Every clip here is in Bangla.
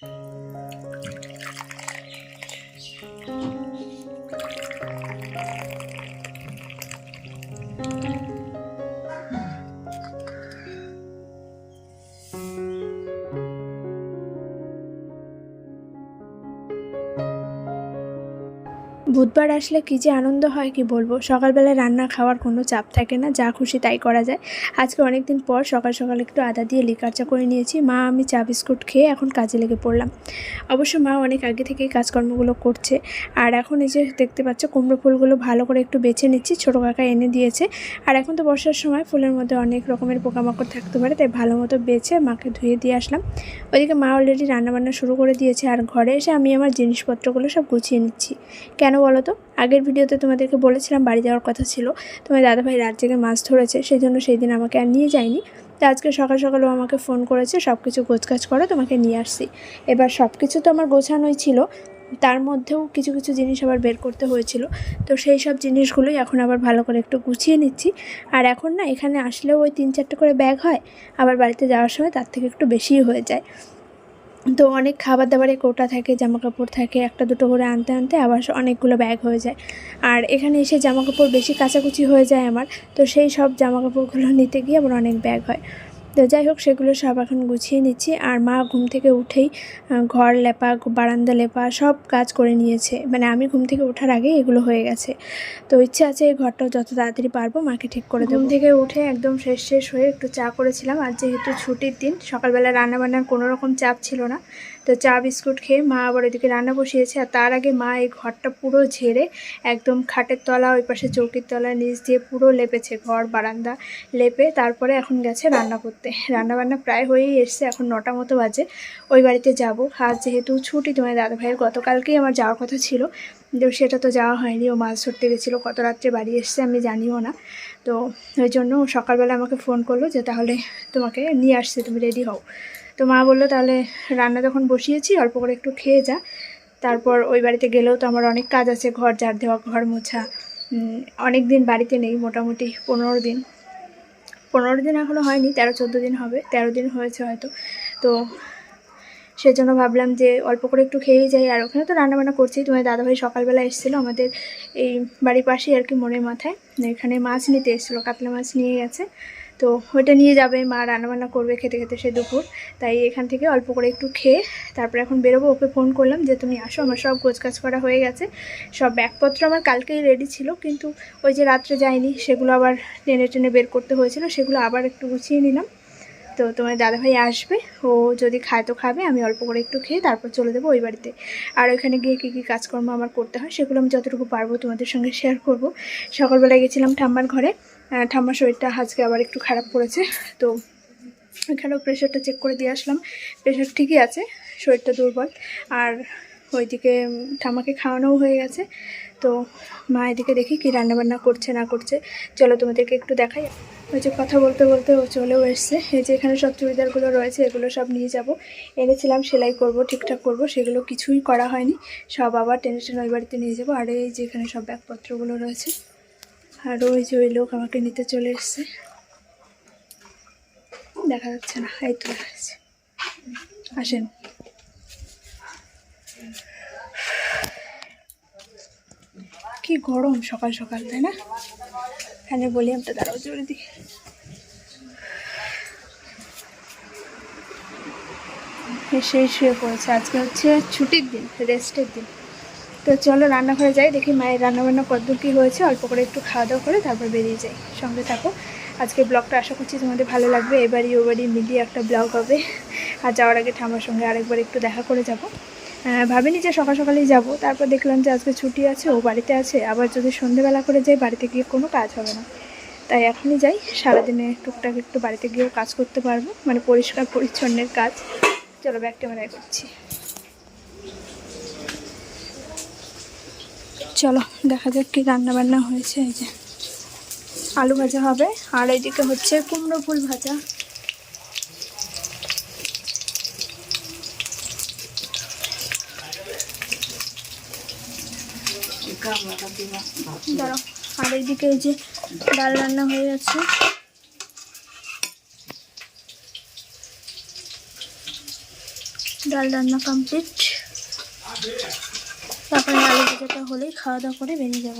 Bye. বুধবার আসলে কী যে আনন্দ হয় কি বলব? সকালবেলায় রান্না খাওয়ার কোনো চাপ থাকে না, যা খুশি তাই করা যায়। আজকে অনেক দিন পর সকাল সকাল একটু আদা দিয়ে লিকার চা করে নিয়েছি। মা, আমি চা বিস্কুট খেয়ে এখন কাজে লেগে পড়লাম। অবশ্য মা অনেক আগে থেকেই কাজকর্মগুলো করছে। আর এখন এই যে দেখতে পাচ্ছ, কুমড়ো ফুলগুলো ভালো করে একটু বেছে নিচ্ছি। ছোটো কাকা এনে দিয়েছে। আর এখন তো বর্ষার সময়, ফুলের মধ্যে অনেক রকমের পোকামাকড় থাকতে পারে, তাই ভালো মতো বেছে মাকে ধুয়ে দিয়ে আসলাম। ওইদিকে মা অলরেডি রান্নাবান্না শুরু করে দিয়েছে। আর ঘরে এসে আমি আমার জিনিসপত্রগুলো সব গুছিয়ে নিচ্ছি। কেন বলো তো আগের ভিডিওতে তোমাদেরকে বলেছিলাম বাড়ি যাওয়ার কথা ছিল। তোমার দাদাভাই রাত জেগে মাছ ধরেছে সেই জন্য সেই দিন আমাকে আর নিয়ে যায়নি। তো আজকে সকাল সকালও আমাকে ফোন করেছে সব কিছু গোছগাছ করো, তোমাকে নিয়ে আসছি। এবার সব কিছু তো আমার গোছানোই ছিল, তার মধ্যেও কিছু কিছু জিনিস আবার বের করতে হয়েছিল। তো সেই সব জিনিসগুলোই এখন আবার ভালো করে একটু গুছিয়ে নিচ্ছি। আর এখন না, এখানে আসলেও ওই তিন চারটে করে ব্যাগ হয়, আবার বাড়িতে যাওয়ার সময় তার থেকে একটু বেশিই হয়ে যায়। তো অনেক খাবার দাবারের কোটা থাকে জামা কাপড় থাকে, একটা দুটো করে আনতে আনতে আবার অনেকগুলো ব্যাগ হয়ে যায়। আর এখানে এসে জামা কাপড় বেশি কাচাকুচি হয়ে যায় আমার, তো সেই সব জামা কাপড়গুলো নিতে গিয়ে আবার অনেক ব্যাগ হয়। তো যাই হোক সেগুলো সব এখন গুছিয়ে নিচ্ছি। আর মা ঘুম থেকে উঠেই ঘর লেপা বারান্দা লেপা সব কাজ করে নিয়েছে। মানে আমি ঘুম থেকে ওঠার আগে এগুলো হয়ে গেছে। তো ইচ্ছে আছে এই ঘরটাও যত তাড়াতাড়ি পারব মাকে ঠিক করে দেবো। ঘুম থেকে উঠে একদম শেষ শেষ হয়ে একটু চা করেছিলাম। আর যেহেতু ছুটির দিন সকালবেলা রান্নাবান্নার কোনো রকম চাপ ছিল না। তো চা বিস্কুট খেয়ে মা আবার ওইদিকে রান্না বসিয়েছে, আর তার আগে মা এই ঘরটা পুরো ঝেড়ে একদম খাটের তলা, ওই পাশে চৌকির তলা নিচ দিয়ে পুরো লেপেছে, ঘর, বারান্দা লেপে তারপরে এখন গেছে রান্না করতে। রান্না বান্না প্রায় হয়েই এসছে, এখন নটা মতো বাজে, ওই বাড়িতে যাব। আজ যেহেতু ছুটি, তোমার দাদা ভাইয়ের গতকালকেই আমার যাওয়ার কথা ছিল, কিন্তু সেটা তো যাওয়া হয়নি, ও মাছ ধরতে গেছিল, কত রাত্রে বাড়ি এসছে আমি জানিও না। তো ওই জন্য সকালবেলা আমাকে ফোন করল যে তাহলে তোমাকে নিয়ে আসছে, তুমি রেডি হও। তো মা বলল, তাহলে রান্না যখন বসিয়েছি, অল্প করে একটু খেয়ে যা। তারপর ওই বাড়িতে গেলেও তো আমার অনেক কাজ আছে, ঘর ঝাড় দেওয়া, ঘর মোছা। অনেক দিন বাড়িতে নেই, মোটামুটি পনেরো দিন। পনেরো দিন এখনও হয়নি, তেরো, চোদ্দ দিন হবে, তেরো দিন হয়েছে হয়তো। তো সেজন্য ভাবলাম যে অল্প করে একটু খেয়েই যাই। আর ওখানে তো রান্নাবান্না করছি। তোমার দাদাভাই সকালবেলা এসেছিল আমাদের এই বাড়ির পাশেই আর কি মনের মাথায়। এখানে মাছ নিতে এসেছিল, কাতলা মাছ নিয়ে গেছে। তো ওইটা নিয়ে যাবে, মা রান্নাবান্না করবে খেতে খেতে সে দুপুর। তাই এখান থেকে অল্প করে একটু খেয়ে তারপরে এখন বেরোবো। ওকে ফোন করলাম যে, তুমি আসো, আমার সব গোছকাজ করা হয়ে গেছে। সব ব্যাগপত্র আমার কালকেই রেডি ছিল। কিন্তু ওই যে রাত্রে যায়নি, সেগুলো আবার টেনে টেনে বের করতে হয়েছিল। সেগুলো আবার একটু গুছিয়ে নিলাম। তো তোমার দাদাভাই আসবে, ও যদি খায় তো খাবে, আমি অল্প করে একটু খেয়ে তারপর চলে দেবো ওই বাড়িতে। আর ওইখানে গিয়ে কী কী কাজকর্ম আমার করতে হয় সেগুলো আমি যতটুকু পারব তোমাদের সঙ্গে শেয়ার করব। সকালবেলায় গেছিলাম ঠাম্মার ঘরে ঠাম্মার শরীরটা আজকে আবার একটু খারাপ পড়েছে তো এখানেও প্রেশারটা চেক করে দিয়ে আসলাম। প্রেশার ঠিকই আছে, শরীরটা দুর্বল। আর ওইদিকে উম, ঠাম্মাকে খাওয়ানোও হয়ে গেছে। তো মা এদিকে দেখি কি রান্নাবান্না করছে না করছে। চলো তোমাদেরকে একটু দেখাই। ওই যে কথা বলতে বলতে ও চলেও এসছে। এই যে এখানে সব চুড়িদারগুলো রয়েছে এগুলো সব নিয়ে যাব। এনেছিলাম সেলাই করব ঠিকঠাক করব সেগুলো কিছুই করা হয়নি। সব আবার টেনে টেনে ওই বাড়িতে নিয়ে যাব। আর এই যে এখানে সব ব্যাগপত্রগুলো রয়েছে। আর ওই যে ওই লোক আমাকে নিতে চলে এসছে। দেখা যাচ্ছে না এই তো আসেন। কি গরম সকাল সকাল, তাই না? এখানে বলি আমি তো দাঁড়াও, জোরে দিই। সেই শুয়ে পড়েছে। আজকে হচ্ছে ছুটির দিন, রেস্টের দিন। তো চলো রান্নাঘরে যাই, দেখি মায়ের রান্নাবান্না কতদূর কী হয়েছে। অল্প করে একটু খাওয়া দাওয়া করে তারপর বেরিয়ে যাই। সঙ্গে থাকো। আজকে ব্লগটা আশা করছি তোমাদের ভালো লাগবে। এবারই ওবারই মিলিয়ে একটা ব্লগ হবে। আর যাওয়ার আগে ঠাম্মার সঙ্গে আরেকবার একটু দেখা করে যাব। ভাবিনি যে সকাল সকালেই যাব। তারপর দেখলাম যে আজকে ছুটি আছে, ও বাড়িতে আছে। আবার যদি সন্ধেবেলা করে যাই, বাড়িতে গিয়ে কোনো কাজ হবে না। তাই এখনই যাই। সারাদিনে টুকটাক একটু বাড়িতে গিয়েও কাজ করতে পারব। মানে পরিষ্কার, পরিচ্ছন্নের কাজ। চলো ব্যাগ ক্যামেরায় করছি চলো, দেখা যাক কি রান্না বান্না হয়েছে। এই যে আলু ভাজা হবে। আর এইদিকে হচ্ছে কুমড়ো ফুল ভাজা। দাঁড়াও, আর এইদিকে এই যে ডাল রান্না হয়ে যাচ্ছে ডাল রান্না কমপ্লিট তারপরে আলু ভাজাটা হলেই খাওয়া দাওয়া করে বেরিয়ে যাব।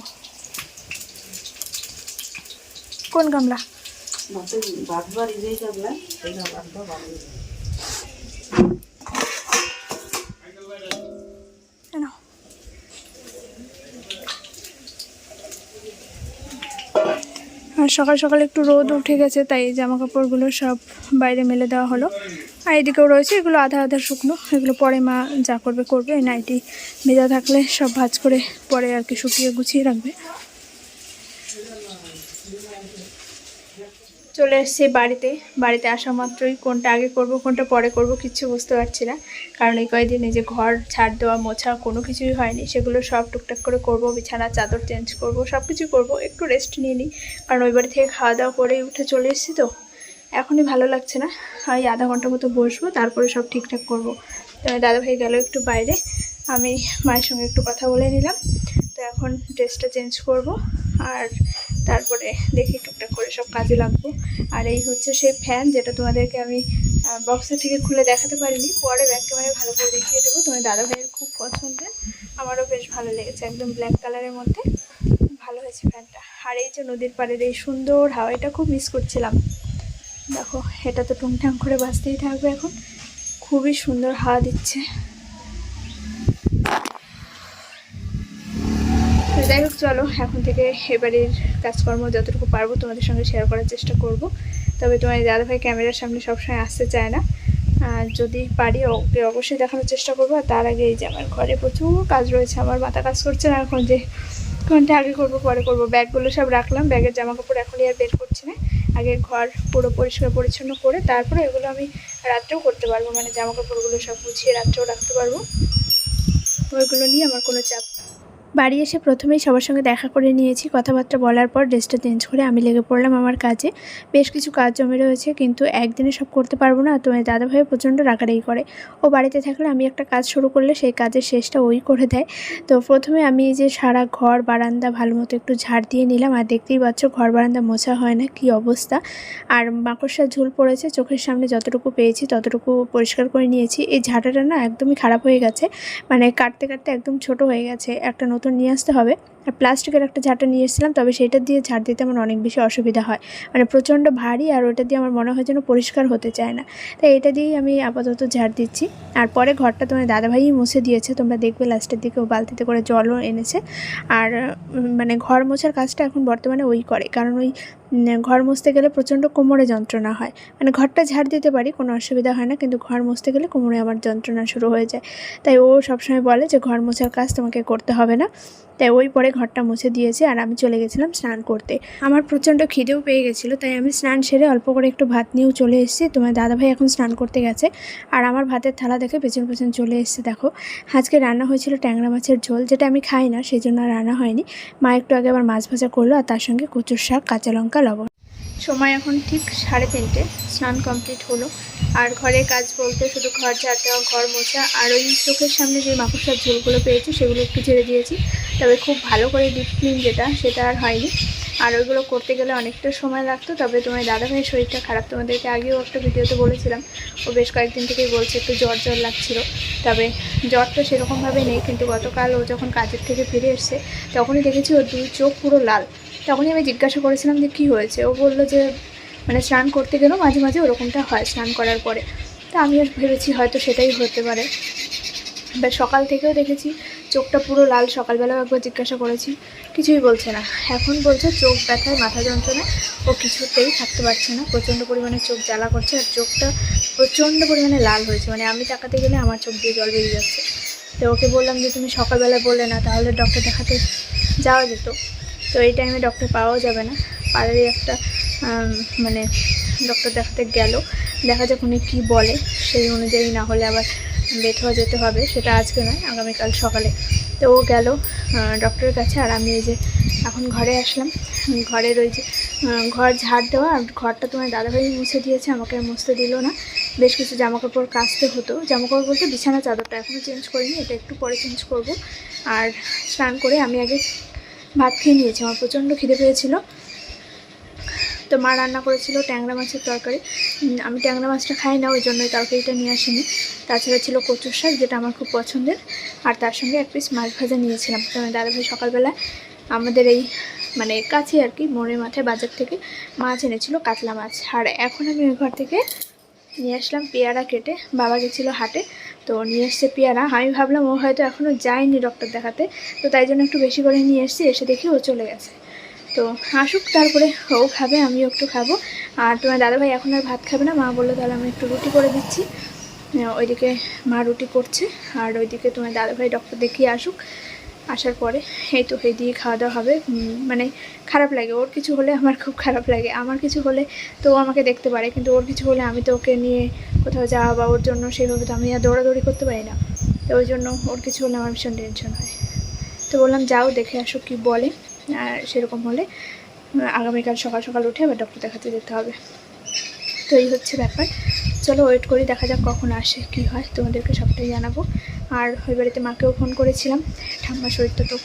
কোন গামলা? আর সকাল সকাল একটু রোদ উঠে গেছে, তাই জামা কাপড়গুলো সব বাইরে মেলে দেওয়া হলো। আর এদিকেও রয়েছে, এগুলো আধা আধা শুকনো, এগুলো পরে মা যা করবে করবে। নাইটি ভেজা থাকলে সব ভাজ করে পরে আর কি শুকিয়ে গুছিয়ে রাখবে। চলে এসেছি বাড়িতে। বাড়িতে আসা মাত্রই কোনটা আগে করব, কোনটা পরে করব কিচ্ছু বুঝতে পারছি না। কারণ এই কয়েকদিন এই যে ঘর ছাড় দেওয়া, মোছা কোনো কিছুই হয়নি। সেগুলো সব টুকটাক করে করব, বিছানা, চাদর চেঞ্জ করব সব কিছু করব। একটু রেস্ট নিয়ে নিই। কারণ ওই বাড়ি থেকে খাওয়া দাওয়া করে উঠে চলে এসেছি তো। এখনই ভালো লাগছে না। ওই আধা ঘণ্টা মতো বসবো, তারপরে সব ঠিকঠাক করব। তো দাদাভাই গেল একটু বাইরে। আমি মায়ের সঙ্গে একটু কথা বলে নিলাম। তো এখন ড্রেসটা চেঞ্জ করব। আর তারপরে দেখি টুকটাক করে সব কাজে লাগবো। আর এই হচ্ছে সেই ফ্যান যেটা তোমাদেরকে আমি বক্সের থেকে খুলে দেখাতে পারিনি। পরে ব্যাক ক্যামেরায় ভালো করে দেখিয়ে দেবো। তোমার দাদা ভাইয়ের খুব পছন্দের। আমারও বেশ ভালো লেগেছে একদম ব্ল্যাক কালারের মধ্যে। ভালো হয়েছে ফ্যানটা আর এই যে নদীর পাড়ের এই সুন্দর হাওয়া এটা খুব মিস করছিলাম। দেখো, এটা তো টুংটাং করে বাঁচতেই থাকবে এখন। খুবই সুন্দর হাওয়া দিচ্ছে তো যাই হোক, চলো, এখন থেকে এবারের কাজকর্ম যতটুকু পারব তোমাদের সঙ্গে শেয়ার করার চেষ্টা করব। তবে তোমার দাদাভাই ক্যামেরার সামনে সবসময় আসতে চায় না। আর যদি পারি, ওকে অবশ্যই দেখানোর চেষ্টা করব। আর তার আগে এই যে আমার ঘরে প্রচুর কাজ রয়েছে, আমার মাথা কাজ করছে না এখন যে কোনটা আগে করব, পরে করব। ব্যাগগুলো সব রাখলাম, ব্যাগের জামা কাপড় এখনই আর বের করছি না। আগে ঘর পুরো পরিষ্কার পরিচ্ছন্ন করে তারপরে এগুলো আমি রাত্রেও করতে পারব মানে জামা কাপড়গুলো সব গুছিয়ে রাত্রেও রাখতে পারব। ওইগুলো নিয়ে আমার কোনো চাপ। বাড়ি এসে প্রথমেই সবার সঙ্গে দেখা করে নিয়েছি। কথাবার্তা বলার পর ড্রেসটা চেঞ্জ করে আমি লেগে পড়লাম আমার কাজে। বেশ কিছু কাজ জমে রয়েছে কিন্তু একদিনে সব করতে পারব না। তোমার দাদাভাই প্রচণ্ড রাগারাগি করে। ও বাড়িতে থাকলে আমি একটা কাজ শুরু করলে সেই কাজের শেষটা ওই করে দেয়। তো প্রথমে আমি যে সারা ঘর, বারান্দা ভালো মতো একটু ঝাড় দিয়ে নিলাম আর দেখতেই পাচ্ছ ঘর, বারান্দা মোছা হয় না, কি অবস্থা। আর মাকড়সার ঝুল পড়েছে, চোখের সামনে যতটুকু পেয়েছি ততটুকু পরিষ্কার করে নিয়েছি। এই ঝাঁটাটা না একদমই খারাপ হয়ে গেছে মানে কাটতে কাটতে একদম ছোট হয়ে গেছে। একটা নতুন নিয়ে আসতে হবে। আর প্লাস্টিকের একটা ঝাঁটা নিয়ে এসেছিলাম, তবে সেটা দিয়ে ঝাড় দিতে আমার অনেক বেশি অসুবিধা হয়। মানে প্রচণ্ড ভারী আর ওটা দিয়ে আমার মনে হয় যেন পরিষ্কার হতে চায় না। তাই এটা দিয়েই আমি আপাতত ঝাড় দিচ্ছি। আর পরে ঘরটা তোমার দাদাভাইই মুছে দিয়েছে, তোমরা দেখবে লাস্টের দিকে ও বালতিতে করে জলও এনেছে। আর মানে ঘর মোছার কাজটা এখন বর্তমানে ওই করে। কারণ ওই ঘর মুছতে গেলে প্রচণ্ড কোমরে যন্ত্রণা হয়। মানে ঘরটা ঝাড় দিতে পারি, কোনো অসুবিধা হয় না, কিন্তু ঘর মুছতে গেলে কোমরে আমার যন্ত্রণা শুরু হয়ে যায়। তাই ও সবসময় বলে যে, ঘর মোছার কাজ তোমাকে করতে হবে না। তাই ওই পরে ঘরটা মুছে দিয়েছে আর আমি চলে গেছিলাম স্নান করতে। আমার প্রচণ্ড খিদেও পেয়ে গেছিল, তাই আমি স্নান সেরে অল্প করে একটু ভাত নিয়েও চলে এসেছি। তোমার দাদাভাই এখন স্নান করতে গেছে আর আমার ভাতের থালা দেখে পেছন পেছন চলে এসেছে, দেখো। আজকে রান্না হয়েছিল ট্যাংরা মাছের ঝোল, যেটা আমি খাই না সেই জন্য রান্না হয়নি। মা একটু আগে আবার মাছ ভাজা করল আর তার সঙ্গে কচুর শাক, কাঁচা লঙ্কা লবণ। সময় এখন ঠিক সাড়ে তিনটে, স্নান কমপ্লিট হলো। আর ঘরে কাজ বলতে শুধু ঘর ঝাড় দেওয়া, ঘর মোছা, আর ওই চোখের সামনে যে মাকড়সার ঝোলগুলো পেয়েছি সেগুলো একটু ছেড়ে দিয়েছি। তবে খুব ভালো করে ডিপ ক্লিন যেটা, সেটা আর হয়নি। আর ওইগুলো করতে গেলে অনেকটা সময় লাগতো, তবে তোমার দাদা ভাইয়ের শরীরটা খারাপ। তোমাদেরকে আগেও একটা ভিডিওতে বলেছিলাম, ও বেশ কয়েকদিন থেকেই বলছে একটু জ্বর জ্বর লাগছিল। তবে জ্বরটা সেরকমভাবে নেই, কিন্তু গতকাল ও যখন কাজের থেকে ফিরে এসছে, তখনই দেখেছি ওর দুই চোখ পুরো লাল। তখনই আমি জিজ্ঞাসা করেছিলাম যে কী হয়েছে? ও বলল যে মানে স্নান করতে গেলেও মাঝে মাঝে ওরকমটা হয় স্নান করার পরে। তা আমি আর ভেবেছি হয়তো সেটাই হতে পারে। বা সকাল থেকেও দেখেছি চোখটা পুরো লাল। সকালবেলাও একবার জিজ্ঞাসা করেছি, কিছুই বলছে না। এখন বলছে চোখ ব্যথায়, মাথা যন্ত্রণা ও কিছুতেই থাকতে পারছে না। প্রচণ্ড পরিমাণে চোখ জ্বালা করছে আর চোখটা প্রচণ্ড পরিমাণে লাল হয়েছে। মানে আমি তাকাতে গেলে আমার চোখ দিয়ে জল বেরিয়ে যাচ্ছে। তো ওকে বললাম যে, তুমি সকালবেলা বললে না, তাহলে ডক্টর দেখাতে যাওয়া যেত। তো এই টাইমে ডক্টর পাওয়াও যাবে না। পাড়ারই একটা মানে ডক্টর দেখাতে গেল। দেখা যাক উনি কী বলে। সেই অনুযায়ী না হলে আবার বেথুয়া যেতে হবে, সেটা আজকে নয়, আগামীকাল সকালে। তো ও গেল ডক্টরের কাছে, আর আমি এই যে এখন ঘরে আসলাম। ঘরের ওই যে ঘর ঝাড় দেওয়া, আর ঘরটা তোমার দাদাভাই মুছে দিয়েছে, আমাকে মুছতে দিল না। বেশ কিছু জামা কাপড় কাচতে হতো। জামা কাপড় বলতে বিছানা চাদরটা এখনও চেঞ্জ করিনি, এটা একটু পরে চেঞ্জ করব। আর স্নান করে আমি আগে ভাত খেয়ে নিয়েছি, আমার প্রচণ্ড খিদে পেয়েছিল। তো মা রান্না করেছিল ট্যাংরা মাছের তরকারি। আমি ট্যাংরা মাছটা খাই না, ওই জন্য তরকারিটা নিয়ে আসিনি। তাছাড়া ছিল কচুর শাক, যেটা আমার খুব পছন্দের। আর তার সঙ্গে এক পিস মাছ ভাজা নিয়েছিলাম। আমার দাদাভাই সকালবেলা আমাদের এই মানে কাছে আর কি, মোড়ের মাথায় বাজার থেকে মাছ এনেছিল, কাতলা মাছ। আর এখন আমি ওই ঘর থেকে নিয়ে আসলাম পেয়ারা কেটে। বাবা গেছিল হাটে। তো নিয়ে এসছে পিয়ারা। আমি ভাবলাম ও হয়তো এখনও যায়নি ডক্টর দেখাতে। তো তাই জন্য একটু বেশি করে নিয়ে এসছি, এসে দেখি ও চলে গেছে। তো আসুক, তারপরে ও খাবে, আমিও একটু খাব। আর তোমার দাদাভাই এখন আর ভাত খাবে না, মা বলল তাহলে আমি একটু রুটি করে দিচ্ছি। ওইদিকে মা রুটি করছে, আর ওইদিকে তোমার দাদাভাই ডক্টর দেখিয়ে আসুক। আসার পরে এই তো এই দিয়ে খাওয়া দাওয়া হবে। মানে খারাপ লাগে। ওর কিছু হলে আমার খুব খারাপ লাগে। আমার কিছু হলে তো আমাকে দেখতে পারে। কিন্তু ওর কিছু হলে আমি তো ওকে নিয়ে কোথাও যাওয়া বা ওর জন্য সেইভাবে তো আমি আর দৌড়াদৌড়ি করতে পারি না। তো ওই জন্য ওর কিছু হলে আমার ভীষণ টেনশন হয়। তো বললাম, যাও, দেখে আসো কি বলে। আর সেরকম হলে আগামীকাল সকাল সকাল উঠে আবার ডক্টর দেখাতে যেতে হবে। তো এই হচ্ছে ব্যাপার। চলো ওয়েট করি, দেখা যাক কখন আসে, কি হয়। তোমাদেরকে সবটাই জানাব। আর ওই বাড়িতে মাকেও ফোন করেছিলাম, ঠাম্মার শরীরটা তো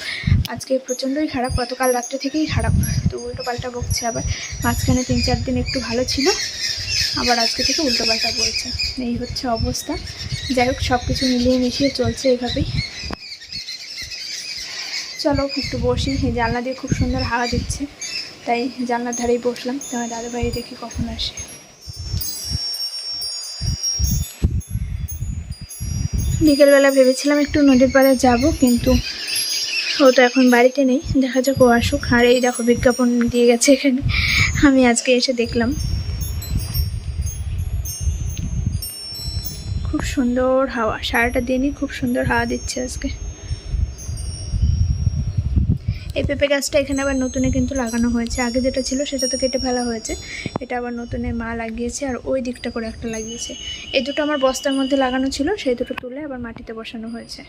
আজকে প্রচণ্ডই খারাপ, গতকাল রাত্রে থেকেই খারাপ, তো উল্টো পাল্টা বকছে আবার। মাঝখানে তিন চার দিন একটু ভালো ছিল, আবার আজকে থেকে উল্টো পাল্টা বলছে। এই হচ্ছে অবস্থা। যাই হোক সব কিছু মিলিয়ে মিশিয়ে চলছে এইভাবেই চলো, একটু বসি। জানলা দিয়ে খুব সুন্দর হাওয়া দিচ্ছে, তাই জানলার ধারেই বসলাম। তোমার দাদাভাই দেখি কখন আসে। বিকেলবেলা ভেবেছিলাম একটু নদীর পাড়ে যাব, কিন্তু ও তো এখন বাড়িতে নেই। দেখা যাক ও আসুক। আর এই দেখো বিজ্ঞাপন দিয়ে গেছে এখানে। আমি আজকে এসে দেখলাম। খুব সুন্দর হাওয়া। সারাটা দিনই খুব সুন্দর হাওয়া দিচ্ছে আজকে। এই পেঁপে গাছটা এখানে আবার নতুনে কিন্তু লাগানো হয়েছে। আগে যেটা ছিল সেটা তো কেটে ফেলা হয়েছে। এটা আবার নতুনে মা লাগিয়েছে আর ওই দিকটা করে একটা লাগিয়েছে। এই দুটো আমার বস্তার মধ্যে লাগানো ছিল, সেই দুটো তুলে আবার মাটিতে বসানো হয়েছে।